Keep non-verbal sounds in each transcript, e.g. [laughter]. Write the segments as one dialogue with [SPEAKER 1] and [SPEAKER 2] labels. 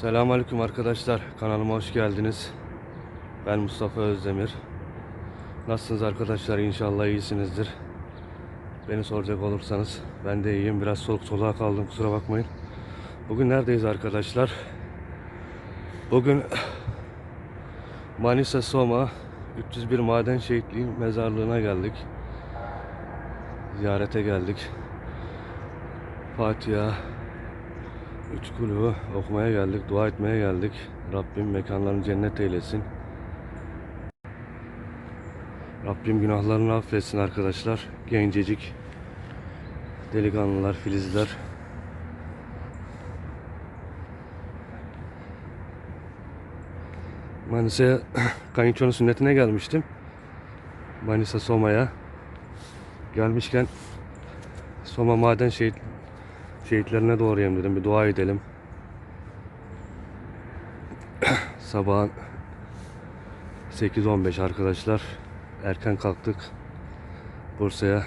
[SPEAKER 1] Selamünaleyküm arkadaşlar. Kanalıma hoş geldiniz. Ben Mustafa Özdemir. Nasılsınız arkadaşlar? İnşallah iyisinizdir. Beni soracak olursanız ben de iyiyim. Biraz soluk soluğa kaldım. Kusura bakmayın. Bugün neredeyiz arkadaşlar? Bugün Manisa Soma 301 Maden Şehitliği mezarlığına geldik. Ziyarete geldik. Fatiha Üç kulu okumaya geldik, dua etmeye geldik. Rabbim mekanlarını cennet eylesin. Rabbim günahlarını affetsin arkadaşlar. Gencecik delikanlılar, filizler. Manisa'ya kayınçonun sünnetine gelmiştim. Manisa Soma'ya. Gelmişken Soma Maden Şehit şehitlerine doğrayayım dedim. Bir dua edelim. [clears throat] Sabahın 8.15 arkadaşlar. Erken kalktık. Bursa'ya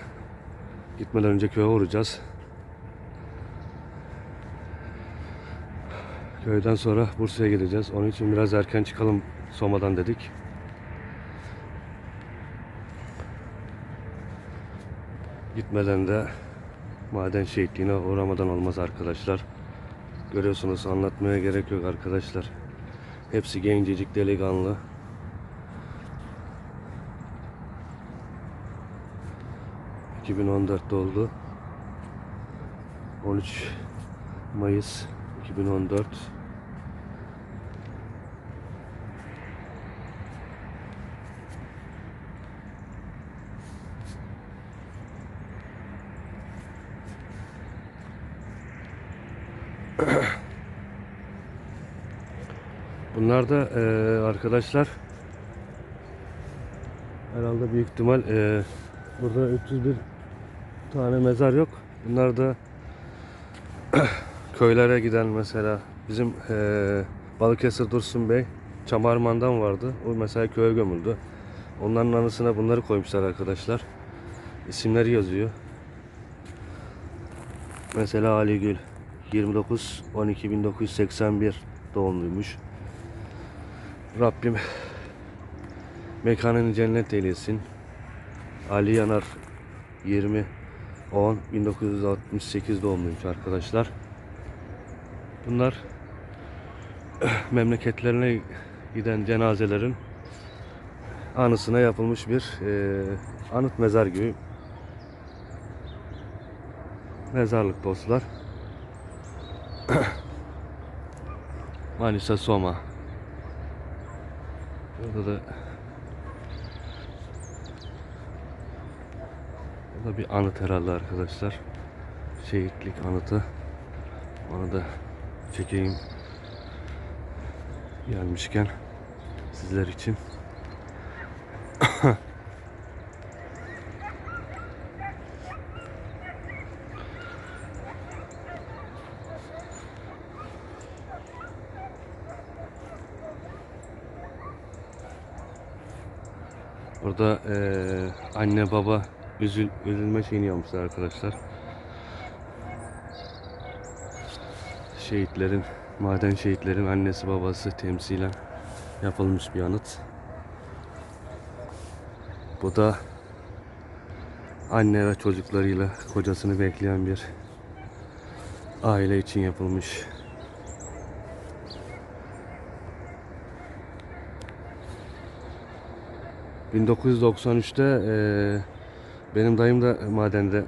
[SPEAKER 1] gitmeden önce köye uğrayacağız. Köyden sonra Bursa'ya gideceğiz. Onun için biraz erken çıkalım Soma'dan dedik. Gitmeden de maden şehitliğine uğramadan olmaz arkadaşlar. Görüyorsunuz anlatmaya gerek yok arkadaşlar. Hepsi gencecik delikanlı. ...2014'te oldu. 13 Mayıs 2014. [coughs] Bunlar da eee, arkadaşlar herhalde büyük ihtimal eee, burada 301 tane mezar yok. Bunlar da [coughs] köylere giden mesela bizim eee, Balıkesir Dursun Bey Çamarman'dan vardı. O mesela köye gömüldü. Onların anısına bunları koymuşlar arkadaşlar. İsimleri yazıyor. Mesela Ali Gül 29 12 1981 doğumluymuş. Rabbim mekanını cennet eylesin. Ali Yanar 20 10 1968 doğumluymuş arkadaşlar. Bunlar [clears throat] memleketlerine giden cenazelerin anısına yapılmış bir eee, anıt mezar gibi mezarlık dostlar. [coughs] Manisa Soma. Burada da Burada bir anıt herhalde arkadaşlar. Şehitlik anıtı. Onu da çekeyim. Gelmişken sizler için. [coughs] Burada eee, anne baba üzül, üzülme şeyini yapmışlar arkadaşlar. Şehitlerin, maden şehitlerin annesi babası temsilen yapılmış bir anıt. Bu da anne ve çocuklarıyla kocasını bekleyen bir aile için yapılmış. ...1993'te eee, benim dayım da madende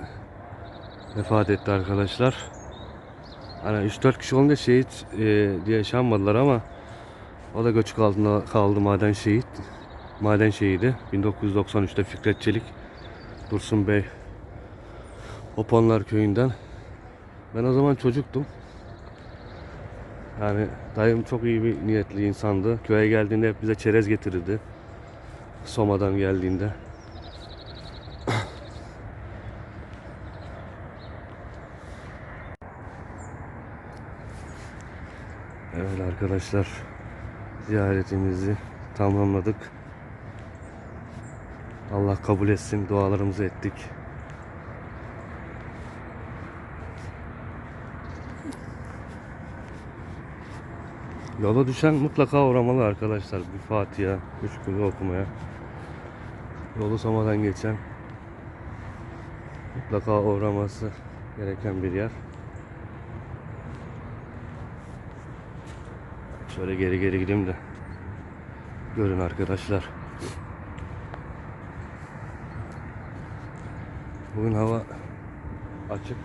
[SPEAKER 1] vefat etti arkadaşlar. Hani 3-4 kişi olunca şehit eee, diye yaşanmadılar ama o da göçük altında kaldı maden şehit. Maden şehidi 1993'te Fikret Çelik Dursun Bey Hopanlar köyünden. Ben o zaman çocuktum. Yani dayım çok iyi bir niyetli insandı. Köye geldiğinde hep bize çerez getirirdi. Soma'dan geldiğinde. Evet arkadaşlar ziyaretimizi tamamladık. Allah kabul etsin dualarımızı ettik. Yola düşen mutlaka uğramalı arkadaşlar. Bir Fatiha, üç kulu okumaya. Yolu Soma'dan geçen mutlaka uğraması gereken bir yer. Şöyle geri geri gideyim de görün arkadaşlar. Bugün hava açık.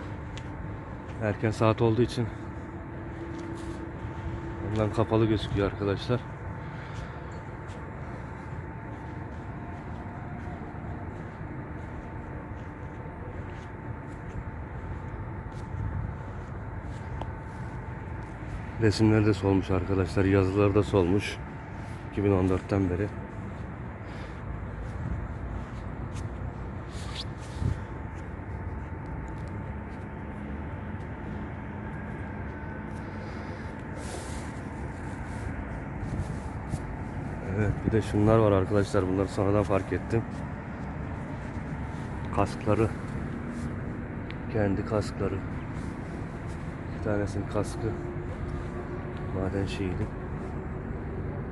[SPEAKER 1] Erken saat olduğu için ondan kapalı gözüküyor arkadaşlar. Resimleri de solmuş arkadaşlar. Yazıları da solmuş. 2014'ten beri. Evet bir de şunlar var arkadaşlar. Bunları sonradan fark ettim. Kaskları. Kendi kaskları. Bir tanesinin kaskı. Maden şeyiydi.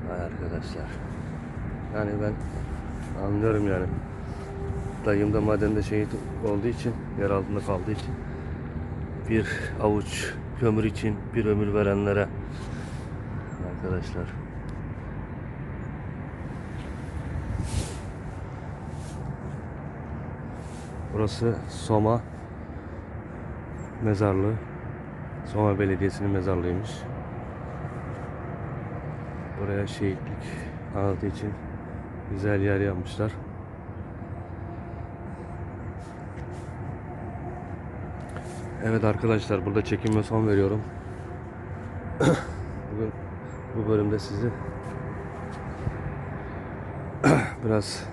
[SPEAKER 1] Vay arkadaşlar. Yani ben anlıyorum yani. Dayım da madende şehit olduğu için, yer altında kaldığı için bir avuç kömür için bir ömür verenlere arkadaşlar. Burası Soma mezarlığı. Soma Belediyesi'nin mezarlığıymış. Buraya şehitlik anlatı için güzel yer yapmışlar. Evet arkadaşlar burada çekime son veriyorum. [coughs] Bugün bu bölümde sizi [coughs] biraz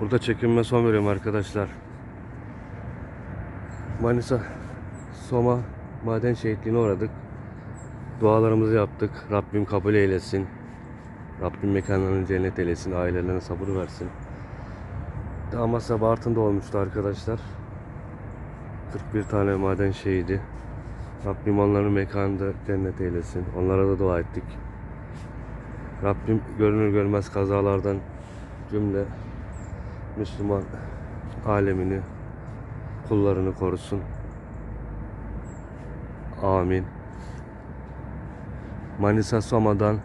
[SPEAKER 1] burada çekime son veriyorum arkadaşlar. Manisa Soma maden şehitliğine uğradık. Dualarımızı yaptık. Rabbim kabul eylesin. Rabbim mekanlarını cennet eylesin. Ailelerine sabır versin. Amasya Bartın'da olmuştu arkadaşlar. 41 tane maden şehidi. Rabbim onların mekanında cennet eylesin. Onlara da dua ettik. Rabbim görünür görmez kazalardan cümle Müslüman alemini kullarını korusun. Amin. Manisa Soma'dan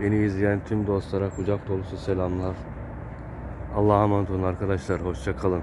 [SPEAKER 1] beni izleyen tüm dostlara kucak dolusu selamlar. Allah'a emanet olun arkadaşlar. Hoşça kalın.